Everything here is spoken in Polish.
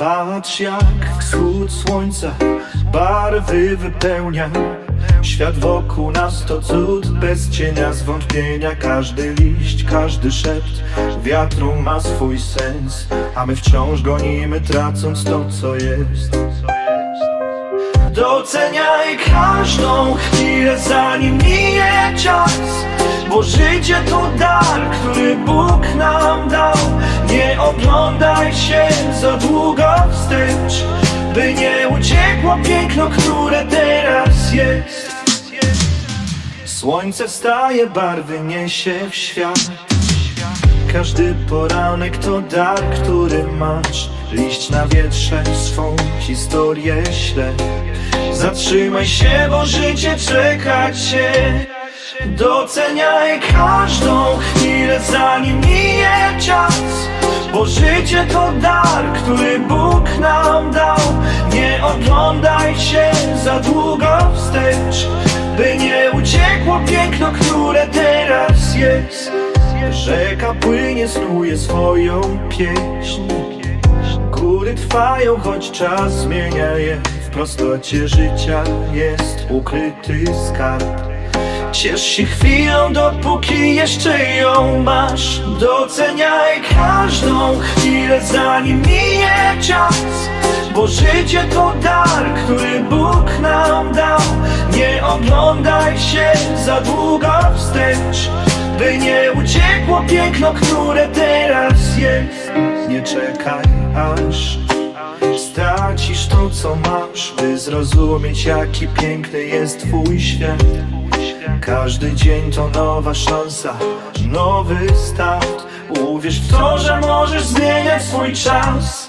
Patrz jak wschód słońca barwy wypełnia. Świat wokół nas to cud, bez cienia zwątpienia. Każdy liść, każdy szept wiatru ma swój sens A my wciąż gonimy, tracąc to co jest. Doceniaj każdą chwilę zanim mije czas Bo życie to dar, który Bóg nam dał. Nie oglądaj się za długo By nie uciekło piękno, które teraz jest. Słońce wstaje, barwy niesie w świat. Każdy poranek to dar, który masz. Liść na wietrze swą historię śle Zatrzymaj się, bo życie czeka cię. Doceniaj każdą chwilę zanim mije czas. Bo życie to dar, który Bóg nam dał. Nie oglądaj się za długo wstecz By nie uciekło piękno, które teraz jest. Rzeka płynie, snuje swoją pieśń. Góry trwają, choć czas zmienia je. W prostocie życia jest ukryty skarb. Ciesz się chwilą, dopóki jeszcze ją masz. Doceniaj każdą chwilę, zanim mije czas Bo życie to dar, który Bóg nam dał. Nie oglądaj się za długo wstecz By nie uciekło piękno, które teraz jest. Nie czekaj aż to co masz By zrozumieć jaki piękny jest twój świat. Każdy dzień to nowa szansa, nowy start. Uwierz w to, że możesz zmieniać swój czas